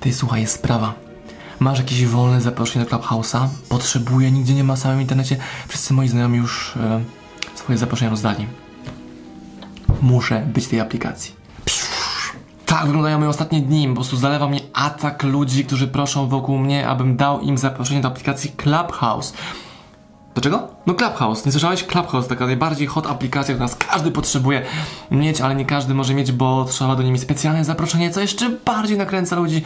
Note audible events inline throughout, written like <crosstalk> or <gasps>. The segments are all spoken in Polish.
Ty słuchaj, jest sprawa. Masz jakieś wolne zaproszenie do Clubhouse'a? Potrzebuję, nigdzie nie ma w samym internecie. Wszyscy moi znajomi już e, swoje zaproszenia rozdali. Muszę być w tej aplikacji. Psz, Tak wyglądają moje ostatnie dni. Po prostu zalewa mnie atak ludzi, którzy proszą wokół mnie, abym dał im zaproszenie do aplikacji Clubhouse. Do czego? No Clubhouse. Nie słyszałeś? Clubhouse, taka najbardziej hot aplikacja, którą nas każdy potrzebuje mieć, ale nie każdy może mieć, bo trzeba do niej specjalne zaproszenie, co jeszcze bardziej nakręca ludzi.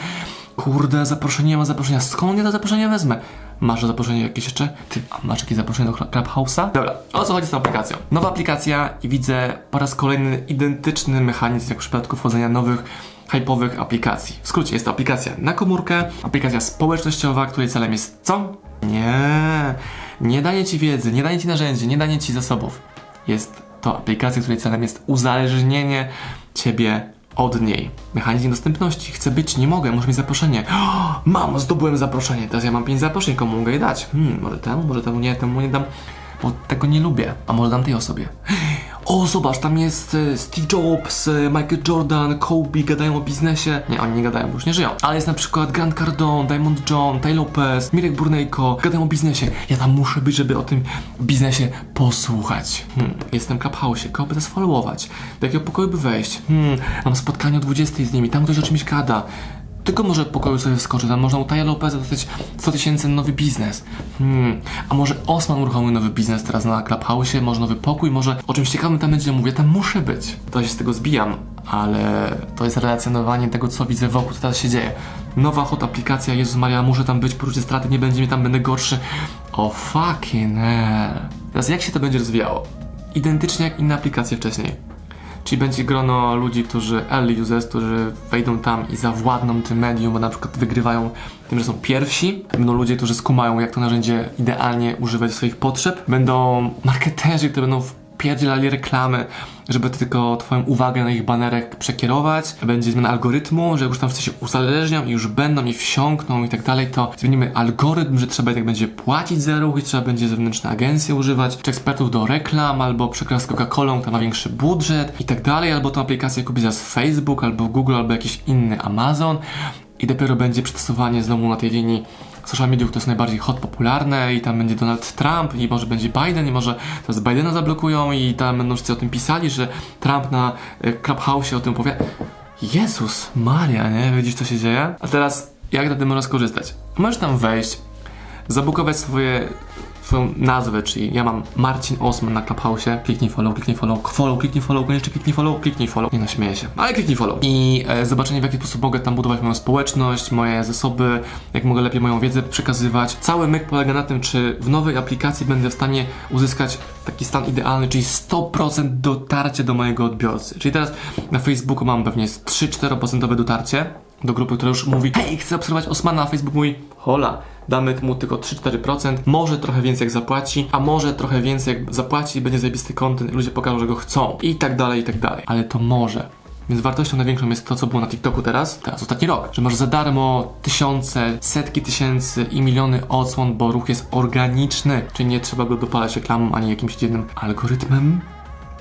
Kurde, zaproszenie, nie ma zaproszenia. Skąd ja to zaproszenie wezmę? Masz zaproszenie jakieś jeszcze? Ty, a masz jakieś zaproszenie do Cl- Clubhouse'a? Dobra, o co chodzi z tą aplikacją? Nowa aplikacja i widzę po raz kolejny identyczny mechanizm jak w przypadku wchodzenia nowych hypowych aplikacji. W skrócie jest to aplikacja na komórkę, aplikacja społecznościowa, której celem jest co? Nie, nie daje ci wiedzy, nie daje ci narzędzi, nie daje ci zasobów. Jest to aplikacja, której celem jest uzależnienie ciebie od niej. Mechanizm dostępności. Chcę być, nie mogę, muszę mieć zaproszenie. <gasps> Mam, zdobyłem zaproszenie. Teraz ja mam pięć zaproszeń, komu mogę je dać? Hmm, może temu, może temu nie, temu nie dam, bo tego nie lubię. A może dam tej osobie. <gasps> O, zobacz, tam jest e, Steve Jobs, e, Michael Jordan, Kobe, gadają o biznesie. Nie, oni nie gadają, bo już nie żyją. Ale jest na przykład Grant Cardone, Diamond John, Ty Lopez, Mirek Burnejko, gadają o biznesie. Ja tam muszę być, żeby o tym biznesie posłuchać. Hmm, jestem w Clubhouse, kogo by nas followować? Do jakiego pokoju by wejść? Hmm, mam spotkanie o 20 z nimi, tam ktoś o czymś gada. Tylko może pokoju sobie wskoczy, tam można u Taja Lopeza dostać 100 tysięcy nowy biznes. Hmm. A może Osman uruchomił nowy biznes teraz na Clubhouse, może nowy pokój, może o czymś ciekawym tam będzie mówię, tam muszę być. To się z tego zbijam, ale to jest relacjonowanie tego, co widzę wokół, co teraz się dzieje. Nowa hot aplikacja, Jezus Maria, muszę tam być, poczucie straty, nie będzie mnie tam, będę gorszy. O fucking hell. Teraz jak się to będzie rozwijało? Identycznie jak inne aplikacje wcześniej. Czyli będzie grono ludzi, którzy early users, którzy wejdą tam i zawładną tym medium, bo na przykład wygrywają tym, że są pierwsi. Będą ludzie, którzy skumają, jak to narzędzie idealnie używać swoich potrzeb. Będą marketerzy, którzy będą wpierdzielali reklamy, żeby tylko twoją uwagę na ich banerach przekierować. Będzie zmiana algorytmu, że już tam wszyscy się uzależnią i już będą i wsiąkną i tak dalej, to zmienimy algorytm, że trzeba jednak będzie płacić za ruch i trzeba będzie zewnętrzne agencje używać, czy ekspertów do reklam, albo przykład z Coca-Colą, kto ma większy budżet i tak dalej, albo tą aplikację kupi zaraz Facebook, albo Google, albo jakiś inny Amazon i dopiero będzie przetestowanie znowu na tej linii social mediów, to jest najbardziej hot popularne i tam będzie Donald Trump i może będzie Biden i może teraz Bidena zablokują i tam będą wszyscy o tym pisali, że Trump na e, Clubhouse o tym powie. Jezus Maria, nie? Widzisz co się dzieje? A teraz jak na tym można skorzystać? Możesz tam wejść, zabukować swoje, swoją nazwę, czyli ja mam Marcin Osman na Clubhouse, kliknij follow, kliknij follow, follow, kliknij follow, koniecznie kliknij follow, kliknij follow. Nie no, śmieję się, ale kliknij follow. I e, zobaczenie w jaki sposób mogę tam budować moją społeczność, moje zasoby, jak mogę lepiej moją wiedzę przekazywać. Cały myk polega na tym, czy w nowej aplikacji będę w stanie uzyskać taki stan idealny, czyli 100% dotarcie do mojego odbiorcy. Czyli teraz na Facebooku mam pewnie 3-4% dotarcie, do grupy, która już mówi hej, chcę obserwować Osmana, a Facebook mówi hola, damy mu tylko 3-4%, może trochę więcej jak zapłaci, a może trochę więcej jak zapłaci będzie zajebisty content ludzie pokażą, że go chcą i tak dalej, i tak dalej. Ale to może. Więc wartością największą jest to, co było na TikToku teraz, teraz ostatni rok, że masz za darmo tysiące, setki tysięcy i miliony odsłon, bo ruch jest organiczny, czyli nie trzeba go dopalać reklamą ani jakimś dziwnym algorytmem,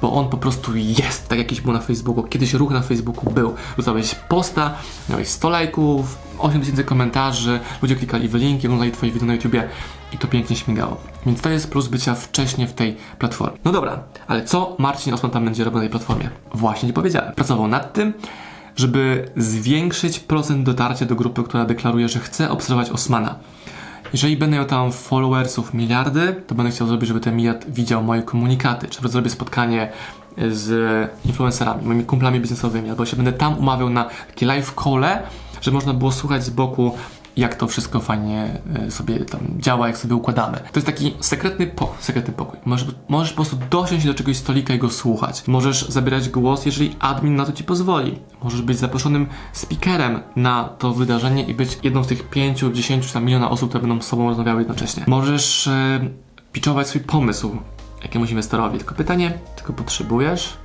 bo on po prostu jest, tak jakiś był na Facebooku. Kiedyś ruch na Facebooku był. Rzucałeś posta, miałeś 100 lajków, 8 tysięcy komentarzy, ludzie klikali w linki, oglądali twoje wideo na YouTubie i to pięknie śmigało. Więc to jest plus bycia wcześniej w tej platformie. No dobra, ale co Marcin Osman tam będzie robił na tej platformie? Właśnie nie powiedziałem. Pracował nad tym, żeby zwiększyć procent dotarcia do grupy, która deklaruje, że chce obserwować Osmana. Jeżeli będę miał tam followersów miliardy, to będę chciał zrobić, żeby ten miliard widział moje komunikaty. Czy zrobię spotkanie z influencerami, moimi kumplami biznesowymi, albo się będę tam umawiał na takie live call, że można było słuchać z boku, jak to wszystko fajnie e, sobie tam działa, jak sobie układamy. To jest taki sekretny, po, sekretny pokój. Możesz, możesz po prostu dosiąść do czegoś stolika i go słuchać. Możesz zabierać głos, jeżeli admin na to ci pozwoli. Możesz być zaproszonym speakerem na to wydarzenie i być jedną z tych 5, 10 czy tam miliona osób, które będą z sobą rozmawiały jednocześnie. Możesz e, pitchować swój pomysł jakiemuś inwestorowi. Tylko pytanie, tylko potrzebujesz?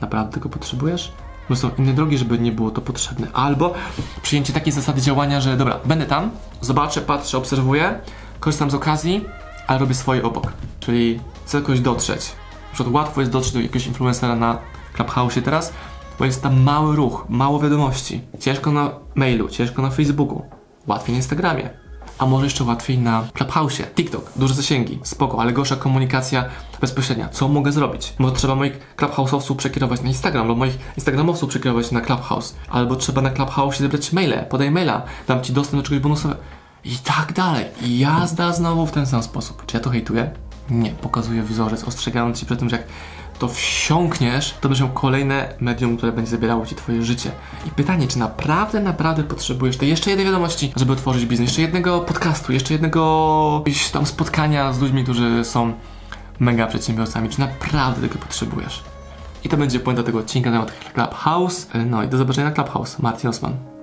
Naprawdę go potrzebujesz? Bo są inne drogi, żeby nie było to potrzebne. Albo przyjęcie takiej zasady działania, że dobra, będę tam, zobaczę, patrzę, obserwuję, korzystam z okazji, ale robię swoje obok. Czyli chcę jakoś dotrzeć. Na przykład łatwo jest dotrzeć do jakiegoś influencera na Clubhouse teraz, bo jest tam mały ruch, mało wiadomości. Ciężko na mailu, ciężko na Facebooku, łatwiej na Instagramie. A może jeszcze łatwiej na Clubhouse, TikTok, duże zasięgi, spoko, ale gorsza komunikacja bezpośrednia. Co mogę zrobić? Może trzeba moich Clubhouse'owców przekierować na Instagram, albo moich Instagramowców przekierować na Clubhouse, albo trzeba na Clubhouse zebrać maile, podaj maila, dam ci dostęp do czegoś bonusowego i tak dalej. I jazda znowu w ten sam sposób. Czy ja to hejtuję? Nie, pokazuję wzorzec, ostrzegając ci przed tym, że jak to wsiąkniesz, to będziesz miał kolejne medium, które będzie zabierało ci twoje życie. I pytanie, czy naprawdę, naprawdę potrzebujesz tej jeszcze jednej wiadomości, żeby otworzyć biznes, jeszcze jednego podcastu, jeszcze jednego tam spotkania z ludźmi, którzy są mega przedsiębiorcami, czy naprawdę tego potrzebujesz? I to będzie puenta tego odcinka na temat Clubhouse. No i do zobaczenia na Clubhouse. Martin Osman.